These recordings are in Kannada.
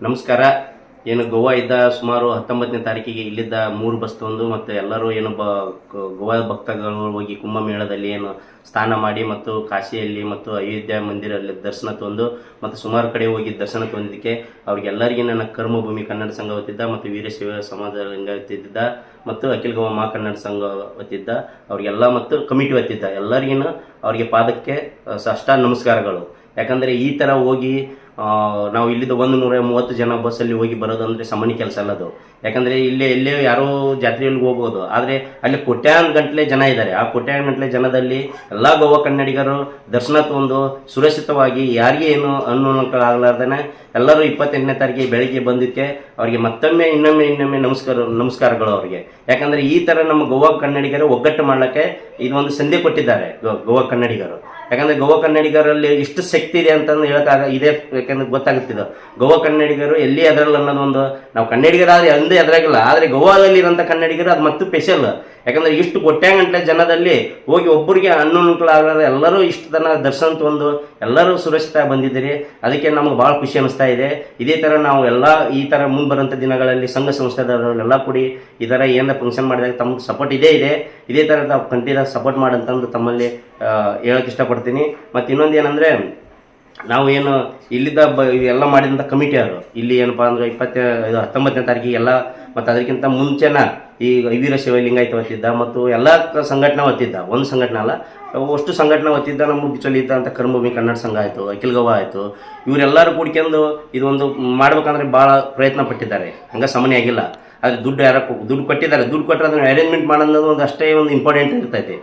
ನಮಸ್ಕಾರ. ಏನು ಗೋವಾ ಇದ್ದ ಸುಮಾರು ಹತ್ತೊಂಬತ್ತನೇ ತಾರೀಕಿಗೆ ಇಲ್ಲಿದ್ದ ಮೂರು ಬಸ್ ತಂದು ಮತ್ತು ಎಲ್ಲರೂ ಏನು ಬ ಗೋವಾ ಭಕ್ತಗಳು ಹೋಗಿ ಕುಂಭಮೇಳದಲ್ಲಿ ಏನು ಸ್ನಾನ ಮಾಡಿ ಮತ್ತು ಕಾಶಿಯಲ್ಲಿ ಮತ್ತು ಅಯೋಧ್ಯೆ ಮಂದಿರಲ್ಲಿ ದರ್ಶನ ತಂದು ಮತ್ತು ಸುಮಾರು ಕಡೆ ಹೋಗಿ ದರ್ಶನ ತಂದಿದ್ದಕ್ಕೆ ಅವ್ರಿಗೆಲ್ಲರಿಗೂ ನನ್ನ ಕರ್ಮಭೂಮಿ ಕನ್ನಡ ಸಂಘ ಹೊತ್ತಿದ್ದ ಮತ್ತು ವೀರಶೈವ ಸಮಾಜ ಲಿಂಗ ಹೊತ್ತಿದ್ದ ಮತ್ತು ಅಖಿಲ ಗೋವಾ ಮಾ ಕನ್ನಡ ಸಂಘ ಹೊತ್ತಿದ್ದ ಅವ್ರಿಗೆಲ್ಲ ಮತ್ತು ಕಮಿಟಿ ಹೊತ್ತಿದ್ದ ಎಲ್ಲರಿಗೂ ಅವರಿಗೆ ಪಾದಕ್ಕೆ ಸಷ್ಟ ನಮಸ್ಕಾರಗಳು. ಯಾಕಂದರೆ ಈ ಥರ ಹೋಗಿ ನಾವು ಇಲ್ಲಿದ್ದ ಒಂದು ನೂರ ಮೂವತ್ತು ಜನ ಬಸ್ಸಲ್ಲಿ ಹೋಗಿ ಬರೋದಂದರೆ ಸಾಮಾನ್ಯ ಕೆಲಸ ಅಲ್ಲ ಅದು. ಯಾಕಂದರೆ ಇಲ್ಲೇ ಎಲ್ಲೇ ಯಾರೋ ಜಾತ್ರೆಯಲ್ಲಿ ಹೋಗ್ಬೋದು. ಆದರೆ ಅಲ್ಲಿ ಕೋಟ್ಯಾನ್ ಗಂಟಲೆ ಜನ ಇದ್ದಾರೆ ಆ ಕೋಟ್ಯಾನ್ ಗಂಟಲೆ ಜನದಲ್ಲಿ ಎಲ್ಲ ಗೋವಾ ಕನ್ನಡಿಗರು ದರ್ಶನ ತಗೊಂಡು ಸುರಕ್ಷಿತವಾಗಿ ಯಾರಿಗೆ ಏನು ಅನುಕೂಲಾಗಲಾರ್ದೇ ಎಲ್ಲರೂ ಇಪ್ಪತ್ತೆಂಟನೇ ತಾರೀಕಿಗೆ ಬೆಳಿಗ್ಗೆ ಬಂದಿದ್ದಕ್ಕೆ ಅವರಿಗೆ ಮತ್ತೊಮ್ಮೆ ಇನ್ನೊಮ್ಮೆ ಇನ್ನೊಮ್ಮೆ ನಮಸ್ಕಾರ, ನಮಸ್ಕಾರಗಳು ಅವರಿಗೆ. ಯಾಕಂದರೆ ಈ ಥರ ನಮ್ಮ ಗೋವಾ ಕನ್ನಡಿಗರು ಒಗ್ಗಟ್ಟು ಮಾಡಲಿಕ್ಕೆ ಇದೊಂದು ಸಂಧಿ ಕೊಟ್ಟಿದ್ದಾರೆ ಗೋವಾ ಕನ್ನಡಿಗರು. ಯಾಕಂದ್ರೆ ಗೋವಾ ಕನ್ನಡಿಗರಲ್ಲಿ ಎಷ್ಟು ಶಕ್ತಿ ಇದೆ ಅಂತಂದು ಹೇಳಕ್ಕಾಗ ಇದೆ, ಯಾಕಂದ್ರೆ ಗೊತ್ತಾಗುತ್ತಿದ್ದು ಗೋವಾ ಕನ್ನಡಿಗರು ಎಲ್ಲಿ ಅದರಲ್ಲ ಅನ್ನೋದೊಂದು, ನಾವು ಕನ್ನಡಿಗರಾದ್ರೆ ಅಂದೇ ಅದ್ರಾಗಿಲ್ಲ, ಆದರೆ ಗೋವಾದಲ್ಲಿ ಇರೋಂಥ ಕನ್ನಡಿಗರು ಅದು ಮತ್ತು ಸ್ಪೆಷಲ್ ಯಾಕಂದ್ರೆ ಇಷ್ಟು ಗಂಟೆ ಜನದಲ್ಲಿ ಹೋಗಿ ಒಬ್ಬರಿಗೆ ಹಣ್ಣುನುಕಲಾಗಲಾರ ಎಲ್ಲರೂ ಇಷ್ಟು ತನ ದರ್ಶನ ತಂದು ಎಲ್ಲರೂ ಸುರಕ್ಷಿತ ಬಂದಿದ್ದೀರಿ. ಅದಕ್ಕೆ ನಮ್ಗೆ ಭಾಳ ಖುಷಿ ಅನಿಸ್ತಾ ಇದೆ. ಇದೇ ಥರ ನಾವು ಎಲ್ಲ ಈ ಥರ ಮುಂದೆ ದಿನಗಳಲ್ಲಿ ಸಂಘ ಸಂಸ್ಥೆದವರೆಲ್ಲ ಕೂಡಿ ಈ ಥರ ಏನಾರ ಫಂಕ್ಷನ್ ಮಾಡಿದಾಗ ತಮ್ಗೆ ಸಪೋರ್ಟ್ ಇದೇ ಇದೆ. ಇದೇ ಥರ ನಾವು ಕಂಟಿನ್ಯೂ ಸಪೋರ್ಟ್ ಮಾಡಂತಂದು ತಮ್ಮಲ್ಲಿ ಹೇಳೋಕ್ಕೆ ಹೇಳಕ್ ಇಷ್ಟಪಡ್ತೀನಿ. ಮತ್ತು ಇನ್ನೊಂದು ಏನಂದರೆ, ನಾವು ಏನು ಇಲ್ಲಿದ್ದ ಬ ಎಲ್ಲ ಮಾಡಿದಂಥ ಕಮಿಟಿ ಅವರು, ಇಲ್ಲಿ ಏನಪ್ಪ ಅಂದ್ರೆ ಇಪ್ಪತ್ತ ಹತ್ತೊಂಬತ್ತನೇ ತಾರೀಕಿಗೆ ಎಲ್ಲ ಮತ್ತು ಅದಕ್ಕಿಂತ ಮುಂಚೆನ ಈ ವೀರ ಲಿಂಗಾಯತ ಹೊತ್ತಿದ್ದ ಮತ್ತು ಎಲ್ಲ ಸಂಘಟನೆ ಹೊತ್ತಿದ್ದ, ಒಂದು ಸಂಘಟನೆ ಅಲ್ಲ, ಅಷ್ಟು ಸಂಘಟನೆ ಹೊತ್ತಿದ್ದ ನಮ್ಮ ಬಿಚಲ್ಲಿ ಇದ್ದಂಥ ಕರ್ಮಭೂಮಿ ಕನ್ನಡ ಸಂಘ ಆಯಿತು, ಅಖಿಲ್ ಗೋವಾ ಆಯಿತು. ಇವರೆಲ್ಲರೂ ಕೂಡ್ಕೊಂಡು ಇದೊಂದು ಮಾಡ್ಬೇಕಂದ್ರೆ ಭಾಳ ಪ್ರಯತ್ನ ಪಟ್ಟಿದ್ದಾರೆ. ಹಂಗೆ ಸಾಮಾನ್ಯ ಆಗಿಲ್ಲ. ಆದರೆ ದುಡ್ಡು ಯಾರೋ ದುಡ್ಡು ಕೊಟ್ಟಿದ್ದಾರೆ. ದುಡ್ಡು ಕೊಟ್ಟರೆ ಅದನ್ನು ಅರೇಂಜ್ಮೆಂಟ್ ಮಾಡೋದು ಒಂದು ಅಷ್ಟೇ ಒಂದು ಇಂಪಾರ್ಟೆಂಟ್ ಇರ್ತೈತೆ.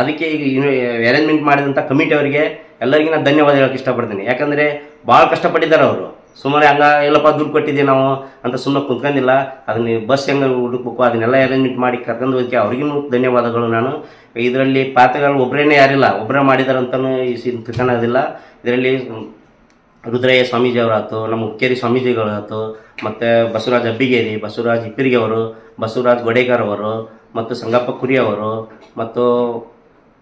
ಅದಕ್ಕೆ ಈಗ ಅರೇಂಜ್ಮೆಂಟ್ ಮಾಡಿದಂಥ ಕಮಿಟಿ ಅವರಿಗೆ ಎಲ್ಲರಿಗೂ ನಾನು ಧನ್ಯವಾದ ಹೇಳೋಕ್ಕೆ ಇಷ್ಟಪಡ್ತೀನಿ. ಯಾಕಂದರೆ ಭಾಳ ಕಷ್ಟಪಟ್ಟಿದ್ದಾರೆ ಅವರು. ಸುಮ್ಮನೆ ಹಂಗ ಎಲ್ಲಪ್ಪ, ದುಡ್ಡು ಕೊಟ್ಟಿದ್ದೀವಿ ನಾವು? ಅಂತ ಸುಮ್ಮನೆ ಕುತ್ಕೊಂಡಿಲ್ಲ. ಅದನ್ನ ಬಸ್ ಹೆಂಗೆ ಹುಡುಕ್ಬೇಕು, ಅದನ್ನೆಲ್ಲ ಅರೇಂಜ್ಮೆಂಟ್ ಮಾಡಿ ಕರ್ಕೊಂಡು ಹೋಗಿ ಅವ್ರಿಗೂ ಧನ್ಯವಾದಗಳು ನಾನು. ಇದರಲ್ಲಿ ಪಾತ್ರಗಳು ಒಬ್ಬರೇನೆ ಯಾರಿಲ್ಲ ಒಬ್ಬರೇ ಮಾಡಿದಾರೆ ಅಂತಲೂ ಈ ತಿಳ್ಕೊಳ್ಳೋದಿಲ್ಲ ಇದರಲ್ಲಿ ರುದ್ರಯ್ಯ ಸ್ವಾಮೀಜಿ ಅವರಾಯ್ತು, ನಮ್ಮ ಹುಕ್ಕೇರಿ ಸ್ವಾಮೀಜಿಗಳಾಯ್ತು ಮತ್ತು ಬಸವರಾಜ್ ಅಬ್ಬಿಗೇರಿ, ಬಸವರಾಜ್ ಇಪ್ಪಿರಿಗೆ ಅವರು, ಬಸವರಾಜ್ ಗೊಡೇಕರ್ ಅವರು, ಮತ್ತು ಸಂಗಪ್ಪ ಕುರಿ ಅವರು, ಮತ್ತು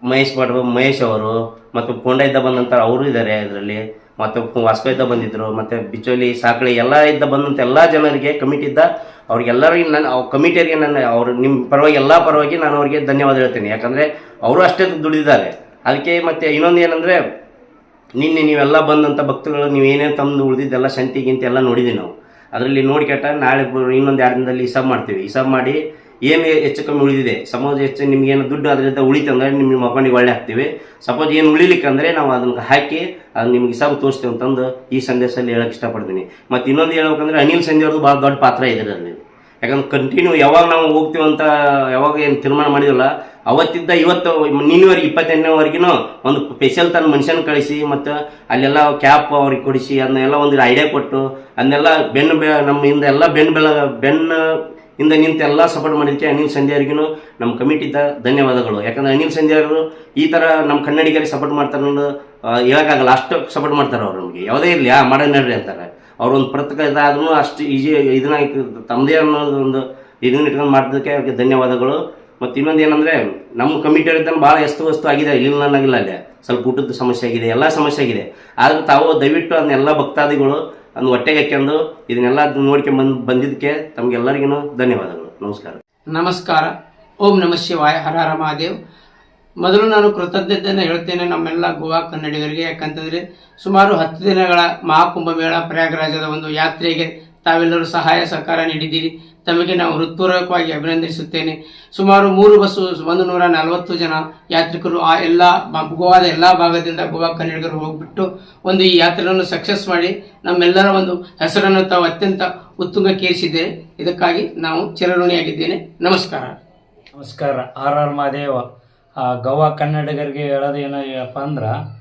ಮಹೇಶ್ ಭಟ್ ಮಹೇಶ್ ಅವರು, ಮತ್ತು ಪೋಂಡ ಇದ್ದ ಬಂದಂಥ ಅವರು ಇದ್ದಾರೆ ಇದರಲ್ಲಿ. ಮತ್ತು ವಾಸ್ಕೋಯಿಂದ ಬಂದಿದ್ದರು ಮತ್ತು ಬಿಚೋಲಿ ಸಾಕಳಿ ಎಲ್ಲ ಇದ್ದ ಬಂದಂಥ ಎಲ್ಲ ಜನರಿಗೆ ಕಮಿಟಿ ಇದ್ದ, ಅವ್ರಿಗೆಲ್ಲರಿಗೂ ನಾನು, ಅವ್ರ ಕಮಿಟಿಯರಿಗೆ ನನ್ನ, ಅವ್ರು ನಿಮ್ಮ ಪರವಾಗಿ, ಎಲ್ಲ ಪರವಾಗಿ ನಾನು ಅವ್ರಿಗೆ ಧನ್ಯವಾದ ಹೇಳ್ತೀನಿ. ಯಾಕಂದರೆ ಅವರು ಅಷ್ಟೇ ದುಡಿದಿದ್ದಾರೆ. ಅದಕ್ಕೆ ಮತ್ತು ಇನ್ನೊಂದು ಏನಂದರೆ, ನಿನ್ನೆ ನೀವೆಲ್ಲ ಬಂದಂಥ ಭಕ್ತಗಳು ಏನೇನು ತಂದು ಉಳಿದಿದ್ದೆಲ್ಲ ಸಂತಿ ಗಿಂತಿ ಎಲ್ಲ ನೋಡಿದ್ದೀವಿ ನಾವು. ಅದರಲ್ಲಿ ನೋಡಿ ಕೆಟ್ಟ, ನಾಳೆ ಇನ್ನೊಂದು ಎರಡು ದಿನದಲ್ಲಿ ಹಿಸಾಬ್ ಮಾಡ್ತೀವಿ. ಹಿಸಾಬ್ ಮಾಡಿ ಏನು ಹೆಚ್ಚು ಕಮ್ಮಿ ಉಳಿದಿದೆ? ಸಪೋಸ್ ಹೆಚ್ಚು ನಿಮ್ಗೇನು ದುಡ್ಡು ಅದರಿಂದ ಉಳಿತಂದ್ರೆ ನಿಮ್ಮ ಅಕೌಂಟಿಗೆ ಒಳ್ಳೆ ಹಾಕ್ತೀವಿ ಸಪೋಸ್ ಏನು ಉಳಿಲಿಕ್ಕಂದ್ರೆ ನಾವು ಅದನ್ನು ಹಾಕಿ ಅದು ನಿಮ್ಗೆ ಸಬ್ ತೋರಿಸ್ತೀವಿ ಅಂತಂದು ಈ ಸಂದೇಶದಲ್ಲಿ ಹೇಳಕ್ಕೆ ಇಷ್ಟಪಡ್ತೀನಿ. ಮತ್ತು ಇನ್ನೊಂದು ಹೇಳ್ಬೇಕಂದ್ರೆ ಅನಿಲ್ ಸಂಜೆ ಅವ್ರದ್ದು ಭಾಳ ದೊಡ್ಡ ಪಾತ್ರ ಇದೆ ಅದರಲ್ಲಿ. ಯಾಕಂದ್ರೆ ಕಂಟಿನ್ಯೂ ಯಾವಾಗ ನಾವು ಹೋಗ್ತೀವಿ ಅಂತ ಯಾವಾಗ ಏನು ತೀರ್ಮಾನ ಮಾಡಿದಲ್ಲ ಅವತ್ತಿದ್ದ ಇವತ್ತು ನಿನ್ನೆವರೆಗೆ ಇಪ್ಪತ್ತೆಂಟನೇವರೆಗೂ ಒಂದು ಸ್ಪೆಷಲ್ ತನ್ನ ಮನುಷ್ಯನ ಕಳಿಸಿ ಮತ್ತು ಅಲ್ಲೆಲ್ಲ ಕ್ಯಾಪ್ ಅವ್ರಿಗೆ ಕೊಡಿಸಿ ಅದನ್ನೆಲ್ಲ ಒಂದು ಐಡಿಯಾ ಕೊಟ್ಟು, ಅದನ್ನೆಲ್ಲ ಬೆನ್ನು ಬೆ ಹಿಂದೆ ಎಲ್ಲ ಬೆನ್ನು ಬೆಳ ಬೆನ್ನು ಹಿಂದೆ ನಿಂತು ಎಲ್ಲ ಸಪೋರ್ಟ್ ಮಾಡಿದಕ್ಕೆ ಅನಿಲ್ ಸಂಧ್ಯಾರಿಗೂ ನಮ್ಮ ಕಮಿಟಿದ ಧನ್ಯವಾದಗಳು. ಯಾಕಂದ್ರೆ ಅನಿಲ್ ಸಂಧ್ಯಾ ಅವರು ಈ ಥರ ನಮ್ಮ ಕನ್ನಡಿಗರಿಗೆ ಸಪೋರ್ಟ್ ಮಾಡ್ತಾರೆ ಅನ್ನೋದು ಹೇಳೋಕ್ಕಾಗಲ್ಲ. ಅಷ್ಟು ಸಪೋರ್ಟ್ ಮಾಡ್ತಾರೆ ಅವ್ರು ನಮಗೆ. ಯಾವುದೇ ಇರಲಿ, ಆ ಮಾಡ ನಡ್ರಿ ಅಂತಾರೆ. ಅವ್ರು ಒಂದು ಪ್ರತಕ ಇದಾದ್ರೂ ಅಷ್ಟು ಈಜಿ ಇದನ್ನ ತಮ್ಮದೇ ಅನ್ನೋದು ಒಂದು ಇದನ್ನ ಇಟ್ಕೊಂಡು ಮಾಡೋದಕ್ಕೆ ಅವ್ರಿಗೆ ಧನ್ಯವಾದಗಳು. ಮತ್ತು ಇನ್ನೊಂದು ಏನಂದರೆ, ನಮ್ಮ ಕಮಿಟಿ ಇದ್ದಾನೆ ಭಾಳ ಎಷ್ಟು ವಸ್ತು ಆಗಿದೆ. ಇಲ್ಲ ನನಗಿಲ್ಲ ಅಲ್ಲೇ. ಸ್ವಲ್ಪ ಊಟದ ಸಮಸ್ಯೆ ಆಗಿದೆ, ಎಲ್ಲ ಸಮಸ್ಯೆ ಆಗಿದೆ. ಆದ್ರೆ ತಾವು ದಯವಿಟ್ಟು ಅದನ್ನೆಲ್ಲ ಭಕ್ತಾದಿಗಳು ಅದನ್ನ ಹೊಟ್ಟೆಗೆ ಹಾಕ್ಯಂದು ಇದನ್ನೆಲ್ಲ ನೋಡ್ಕೊಂಡು ಬಂದು ಬಂದಿದ್ದಕ್ಕೆ ತಮಗೆಲ್ಲರಿಗೂ ಧನ್ಯವಾದಗಳು. ನಮಸ್ಕಾರ. ನಮಸ್ಕಾರ. ಓಂ ನಮ ಶಿವಾಯ. ಹರ ಹರ ಮಹಾದೇವ್. ಮೊದಲು ನಾನು ಕೃತಜ್ಞತೆಯನ್ನು ಹೇಳ್ತೇನೆ ನಮ್ಮೆಲ್ಲ ಗೋವಾ ಕನ್ನಡಿಗರಿಗೆ. ಯಾಕಂತಂದ್ರೆ ಸುಮಾರು ಹತ್ತು ದಿನಗಳ ಮಹಾಕುಂಭ ಮೇಳ ಪ್ರಯಾಗರಾಜದ ಒಂದು ಯಾತ್ರೆಗೆ ತಾವೆಲ್ಲರೂ ಸಹಾಯ ಸಹಕಾರ ನೀಡಿದ್ದೀರಿ. ತಮಗೆ ನಾವು ಹೃತ್ಪೂರ್ವಕವಾಗಿ ಅಭಿನಂದಿಸುತ್ತೇನೆ. ಸುಮಾರು ಮೂರು ಬಸ್ಸು ಒಂದು ನೂರ ನಲವತ್ತು ಜನ ಯಾತ್ರಿಕರು ಆ ಎಲ್ಲ ಗೋವಾದ ಎಲ್ಲ ಭಾಗದಿಂದ ಗೋವಾ ಕನ್ನಡಿಗರು ಹೋಗ್ಬಿಟ್ಟು ಒಂದು ಈ ಯಾತ್ರೆಯನ್ನು ಸಕ್ಸಸ್ ಮಾಡಿ ನಮ್ಮೆಲ್ಲರ ಒಂದು ಹೆಸರನ್ನು ತಾವು ಅತ್ಯಂತ ಉತ್ತುಂಗಕ್ಕೇರಿಸಿದ್ದೇವೆ ಇದಕ್ಕಾಗಿ ನಾವು ಚಿರಋಣಿಯಾಗಿದ್ದೇನೆ. ನಮಸ್ಕಾರ. ನಮಸ್ಕಾರ. R R Mahadeva. ಗೋವಾ ಕನ್ನಡಿಗರಿಗೆ ಹೇಳೋದು ಏನೋ ಏನಪ್ಪ ಅಂದ್ರೆ,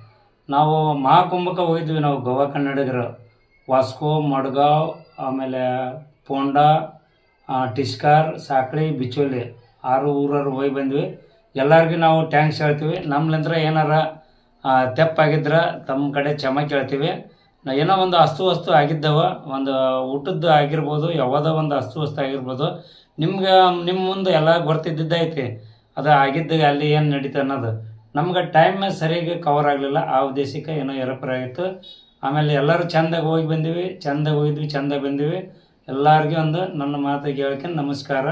ನಾವು ಮಹಾಕುಂಭಕ್ಕೆ ಹೋಗಿದ್ವಿ ನಾವು ಗೋವಾ ಕನ್ನಡಿಗರು. ವಾಸ್ಕೋ, ಮಡ್ಗಾವ್ ಆಮೇಲೆ ಪೋಂಡ ಟಿಸ್ಕಾರ್ ಸಾಕಳಿ ಬಿಚೋಲಿ ಆರು ಊರರು ಹೋಗಿ ಬಂದ್ವಿ. ಎಲ್ಲರಿಗೂ ನಾವು ಟ್ಯಾಂಕ್ಸ್ ಹೇಳ್ತೀವಿ. ನಮ್ಲಿಂದ್ರ ಏನಾರ ತೆಪ್ಪಾಗಿದ್ರೆ ತಮ್ಮ ಕಡೆ ಕ್ಷಮೆ ಕೇಳ್ತೀವಿ. ಏನೋ ಒಂದು ಅಸ್ತವ್ಯಸ್ತು ಆಗಿದ್ದವ, ಒಂದು ಊಟದ್ದು ಆಗಿರ್ಬೋದು, ಯಾವುದೋ ಒಂದು ಅಸ್ತವ್ಯಸ್ತು ಆಗಿರ್ಬೋದು, ನಿಮ್ಗೆ ನಿಮ್ಮ ಮುಂದೆ ಎಲ್ಲ ಗೊತ್ತಿದ್ದೈತಿ ಅದು ಆಗಿದ್ದಾಗ ಅಲ್ಲಿ ಏನು ನಡೀತು ಅನ್ನೋದು. ನಮ್ಗೆ ಟೈಮ್ ಸರಿಯಾಗಿ ಕವರ್ ಆಗಲಿಲ್ಲ. ಆ ಉದ್ದೇಶಕ್ಕೆ ಏನೋ ಏರೋಪರ ಆಗಿತ್ತು. ಆಮೇಲೆ ಎಲ್ಲರೂ ಚಂದಾಗಿ ಹೋಗಿ ಬಂದೀವಿ, ಚಂದಾಗಿ ಹೋಗಿದ್ವಿ ಚಂದ ಬಂದೀವಿ. ಎಲ್ಲರಿಗೂ ಒಂದು ನನ್ನ ಮಾತು ಹೇಳ್ಕೊಂಡು ನಮಸ್ಕಾರ.